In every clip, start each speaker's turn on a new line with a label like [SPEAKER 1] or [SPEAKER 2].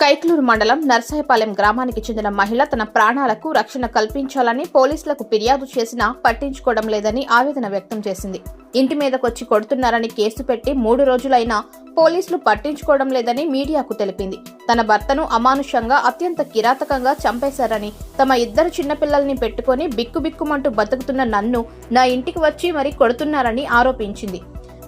[SPEAKER 1] కైట్లూరు మండలం నర్సాయపాలెం గ్రామానికి చెందిన మహిళ తన ప్రాణాలకు రక్షణ కల్పించాలని పోలీసులకు ఫిర్యాదు చేసినా పట్టించుకోవడం లేదని ఆవేదన వ్యక్తం చేసింది. ఇంటి మీదకొచ్చి కొడుతున్నారని కేసు పెట్టి మూడు రోజులైనా పోలీసులు పట్టించుకోవడం లేదని మీడియాకు తెలిపింది. తన భర్తను అమానుషంగా అత్యంత కిరాతకంగా చంపేశారని తమ ఇద్దరు చిన్నపిల్లల్ని పెట్టుకొని బిక్కుబిక్కుమంటూ బతుకుతున్న నన్ను నా ఇంటికి వచ్చి మరీ కొడుతున్నారని ఆరోపించింది.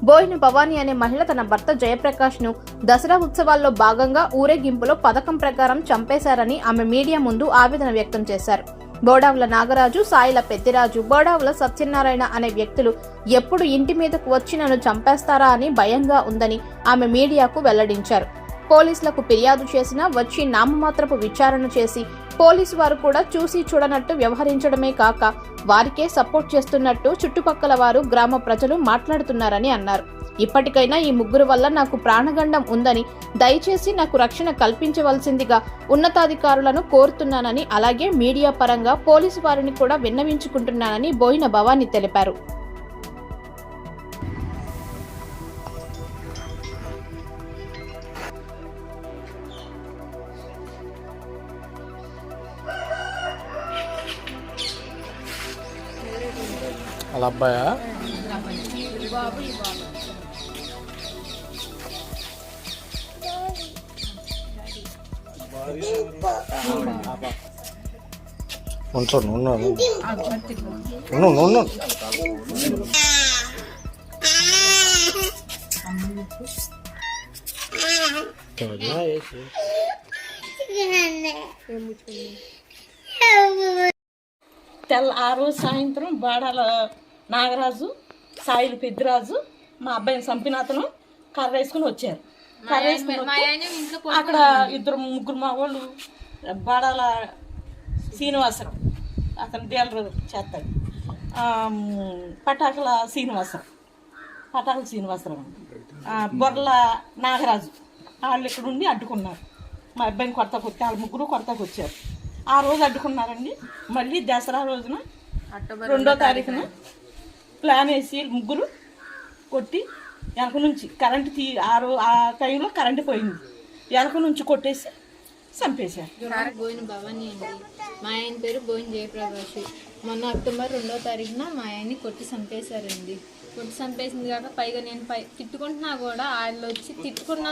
[SPEAKER 1] బోయిన భవానీ అనే మహిళ తన భర్త జయప్రకాష్ను దసరా ఉత్సవాల్లో భాగంగా ఊరేగింపులో పథకం ప్రకారం చంపేశారని ఆమె మీడియా ముందు ఆవేదన వ్యక్తం చేశారు. బోడావుల నాగరాజు సాయిల పెద్దిరాజు బోడావుల సత్యనారాయణ అనే వ్యక్తులు ఎప్పుడు ఇంటి మీదకు వచ్చి నన్ను చంపేస్తారా అని భయంగా ఉందని ఆమె మీడియాకు వెల్లడించారు. పోలీసులకు ఫిర్యాదు చేసినా వచ్చి నామమాత్రపు విచారణ చేసి పోలీసు వారు కూడా చూసి చూడనట్టు వ్యవహరించడమే కాక వారికే సపోర్ట్ చేస్తున్నట్టు చుట్టుపక్కల వారు గ్రామ ప్రజలు మాట్లాడుతున్నారని అన్నారు. ఇప్పటికైనా ఈ ముగ్గురు వల్ల నాకు ప్రాణగండం ఉందని దయచేసి నాకు రక్షణ కల్పించవలసిందిగా ఉన్నతాధికారులను కోరుతున్నానని అలాగే మీడియా పరంగా పోలీసు వారిని కూడా విన్నవించుకుంటున్నానని బోయిన భవానీ తెలిపారు.
[SPEAKER 2] వాళ్ళ అబ్బాయా ఉంటాను ఉన్నాను ఉన్నాను ఉన్నాను
[SPEAKER 3] తెల్ల ఆ రోజు సాయంత్రం బాడాల నాగరాజు సాయిలు పెద్దిరాజు మా అబ్బాయిని చంపిన అతను కర్ర వేసుకుని వచ్చారు. కర్ర వేసుకుని అక్కడ ఇద్దరు ముగ్గురు మా వాళ్ళు బాడాల శ్రీనివాసరావు అతను డీలర్ చేస్తాడు. పటాకుల శ్రీనివాసరావు పటాకుల శ్రీనివాసరావు బొర్ల నాగరాజు. వాళ్ళు ఇక్కడ ఉండి అడ్డుకున్నారు. మా అబ్బాయిని కొడతాకు వచ్చి వాళ్ళ ముగ్గురు కొడతాకు వచ్చారు ఆ రోజు అడ్డుకున్నారండి. మళ్ళీ దసరా రోజున రెండో తారీఖున ప్లాన్ వేసి ముగ్గురు కొట్టి వెనక నుంచి కరెంటు తీ ఆ రో ఆ టైంలో కరెంటు పోయింది. వెనక నుంచి కొట్టేసి చంపేశారు.
[SPEAKER 4] బోయిన భవానీ అండి. మా ఆయన పేరు బోయిన జయప్రకాష్. మొన్న అక్టోబర్ రెండో తారీఖున మా ఆయన్ని కొట్టి చంపేశారండి. కొట్టి చంపేసింది కాక పైగా నేను పై తిట్టుకుంటున్నా కూడా వాళ్ళు వచ్చి తిట్టుకున్న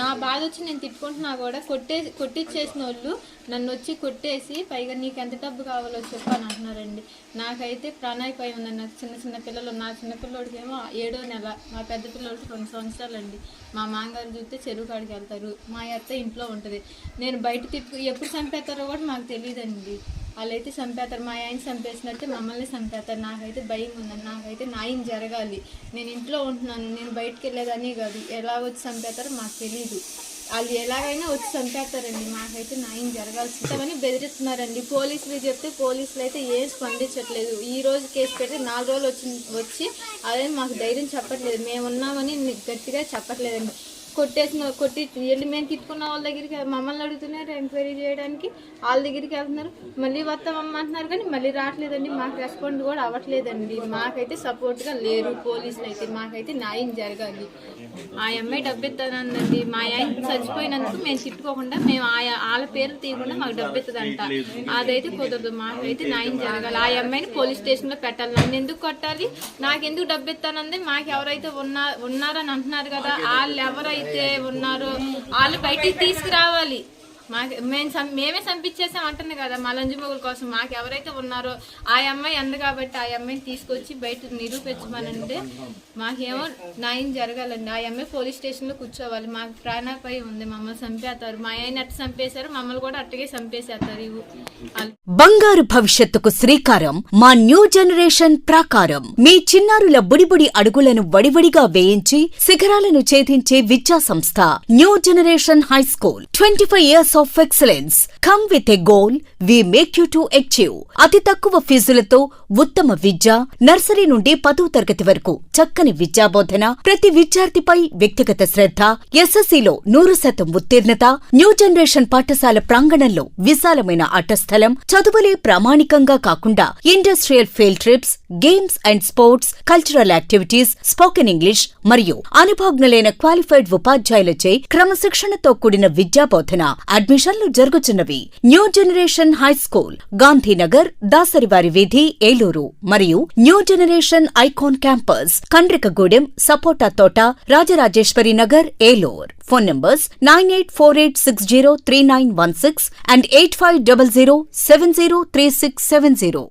[SPEAKER 4] నా బాధ వచ్చి నేను తిట్టుకుంటున్నా కూడా కొట్టే కొట్టిచ్చేసిన వాళ్ళు నన్ను వచ్చి కొట్టేసి పైగా నీకు ఎంత డబ్బు కావాలో చెప్పు అని అంటున్నారండి. నాకైతే ప్రాణాయిపోయి ఉందండి నాకు చిన్న చిన్న పిల్లలు నా చిన్న పిల్లోడికి ఏమో ఏడో నెల మా పెద్ద పిల్లోడికి రెండు సంవత్సరాలు అండి మా మామగారు చూస్తే చెరువు కాడికి వెళ్తారు. మా అత్త ఇంట్లో ఉంటుంది. నేను బయట తిట్టు ఎప్పుడు చంపేస్తారో కూడా మాకు తెలియదండి. వాళ్ళైతే చంపేస్తారు మా ఆయన చంపేసినట్టే మమ్మల్ని చంపేస్తారు నాకైతే భయం ఉందని నాకైతే న్యాయం జరగాలి. నేను ఇంట్లో ఉంటున్నాను నేను బయటకు వెళ్ళేదని కాదు. ఎలా వచ్చి చంపేస్తారో మాకు తెలియదు వాళ్ళు ఎలాగైనా వచ్చి చంపేస్తారండి మాకైతే న్యాయం జరగాల్సిందని బెదిరిస్తున్నారండి. పోలీసులు చెప్తే పోలీసులు అయితే ఏం స్పందించట్లేదు. ఈ రోజు కేసు పెడితే నాలుగు రోజులు వచ్చి వచ్చి అదే మాకు ధైర్యం చెప్పట్లేదు. మేము ఉన్నామని గట్టిగా చెప్పట్లేదండి. కొట్టేసిన కొట్టి వెళ్ళి మేము తిట్టుకున్న వాళ్ళ దగ్గరికి మమ్మల్ని అడుగుతున్నారు ఎంక్వైరీ చేయడానికి వాళ్ళ దగ్గరికి వెళ్తున్నారు. మళ్ళీ వస్తామమ్మ అంటున్నారు కానీ మళ్ళీ రావట్లేదండి. మాకు రెస్పాండ్ కూడా అవ్వట్లేదండి. మాకైతే సపోర్ట్గా లేరు పోలీసులు అయితే. మాకైతే న్యాయం జరగాలి. ఆ అమ్మాయి డబ్బు ఇస్తానండి మా ఆయన చచ్చిపోయినందుకు మేము తిట్టుకోకుండా మేము ఆయా వాళ్ళ పేరు తీయకుండా మాకు డబ్బు ఇస్తుందంట అదైతే కుదరదు. మాకైతే న్యాయం జరగాలి. ఆ అమ్మాయిని పోలీస్ స్టేషన్లో పెట్టాలి. నన్ను ఎందుకు కొట్టాలి? నాకెందుకు డబ్బు ఇస్తానంది మాకు ఎవరైతే ఉన్నా ఉన్నారని అంటున్నారు కదా వాళ్ళు ఎవరైతే ఉన్నారో వాళ్ళు బయటికి తీసుకురావాలి. మాకు మేము సం- మేమే చంపించేసాం అంటుంది కదా మా లంజుమొగుల కోసం. మాకు ఎవరైతే ఉన్నారో ఆ అమ్మాయి అంది కాబట్టి ఆ అమ్మాయిని తీసుకొచ్చి బయట నిరూపించమనంటే మాకేమో న్యాయం జరగాలండి. ఆ అమ్మాయి పోలీస్ స్టేషన్లో కూర్చోవాలి. మాకు ప్రాణాపై ఉంది. మమ్మల్ని చంపేస్తారు. మా ఆయన అట్టు చంపేశారు. మమ్మల్ని కూడా అట్టగే చంపేసేస్తారు ఇవి
[SPEAKER 5] బంగారు భవిష్యత్తుకు శ్రీకారం మా న్యూ జనరేషన్ ప్రాకారం. మీ చిన్నారుల బుడిబుడి అడుగులను వడివడిగా వేయించి శిఖరాలను ఛేదించే విద్యా సంస్థ new generation high school. Twenty five years centres of excellence come with a goal we make you to achieve అతి తక్కువ ఫీజులతో ఉత్తమ విద్య నర్సరీ నుండి పదో తరగతి వరకు చక్కని విద్యాబోధన ప్రతి విద్యార్థిపై వ్యక్తిగత శ్రద్ధ ఎస్ఎస్సిలో నూరు శాతం ఉత్తీర్ణత న్యూ జనరేషన్ పాఠశాల ప్రాంగణంలో విశాలమైన ఆటస్థలం చదువులే ప్రామాణికంగా కాకుండా industrial field trips games and sports cultural activities spoken English మరియు అనుభవజ్ఞులైన క్వాలిఫైడ్ ఉపాధ్యాయులచే క్రమశిక్షణతో కూడిన విద్యాబోధన. అడ్మిషన్లు జరుగుతున్నవి new generation high school Gandhinagar దాసరివారి వీధి ఏలూరు. మరియు new generation icon campus Kandrikagudem సపోటా తోట Rajarajeswari Nagar Eluru. Phone numbers nine eight four eight six zero three nine one six and eight five double zero seven zero three six seven zero.